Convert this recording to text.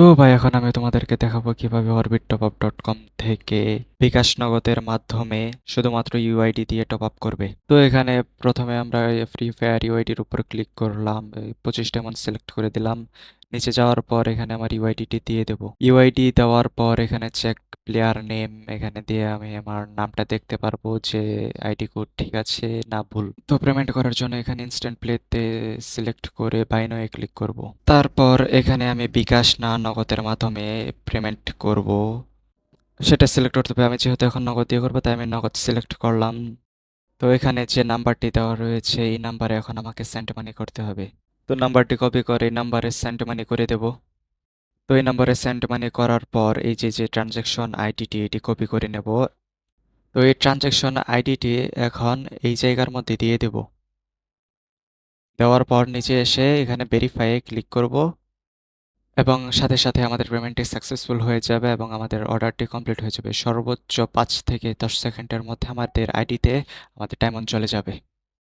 তো ভাই, এখন আমি তোমাদেরকে দেখাবো কীভাবে orbit top up dot com থেকে বিকাশ নগদের মাধ্যমে শুধুমাত্র ইউআইডি দিয়ে টপ আপ করবে। তো এখানে প্রথমে আমরা ফ্রি ফায়ার ইউআইডির উপর ক্লিক করলাম পঁচিশটা মান সিলেক্ট করে দিলাম। নিচে যাওয়ার পর এখানে আমার ইউআইডিটি দিয়ে দেবো। ইউআইডি দেওয়ার পর এখানে চেক প্লেয়ার নেম এখানে দিয়ে আমি আমার নামটা দেখতে পারব যে আইডি কোড ঠিক আছে না ভুল। তো পেমেন্ট করার জন্য এখানে ইনস্ট্যান্ট প্লেতে সিলেক্ট করে বাইনোয়ে ক্লিক করব। তারপর এখানে আমি বিকাশ না নগদের মাধ্যমে পেমেন্ট করব। সেটা সিলেক্ট করতে হবে। আমি যেহেতু এখন নগদ দিয়ে করব, তাই আমি নগদ সিলেক্ট করলাম। তো এখানে যে নাম্বারটি দেওয়া রয়েছে, এই নাম্বারে এখন আমাকে সেন্ড মানি করতে হবে। তো নাম্বারটি কপি করে, নাম্বারে সেন্ড মানি করে দেব। তো এই নাম্বারে সেন্ড মানি করার পর এই যে যে ট্রানজ্যাকশন আইডিটি এটি কপি করে নেব। তো এই ট্রানজ্যাকশন আইডিটি এখন এই জায়গার মধ্যে দিয়ে দেব। দেওয়ার পর নিচে এসে এখানে ভেরিফাইয়ে ক্লিক করব এবং সাথে সাথে আমাদের পেমেন্টটি সাকসেসফুল হয়ে যাবে এবং আমাদের অর্ডারটি কমপ্লিট হয়ে যাবে। সর্বোচ্চ পাঁচ থেকে দশ সেকেন্ডের মধ্যে আমাদের আইডিতে আমাদের ডায়মন্ড চলে যাবে।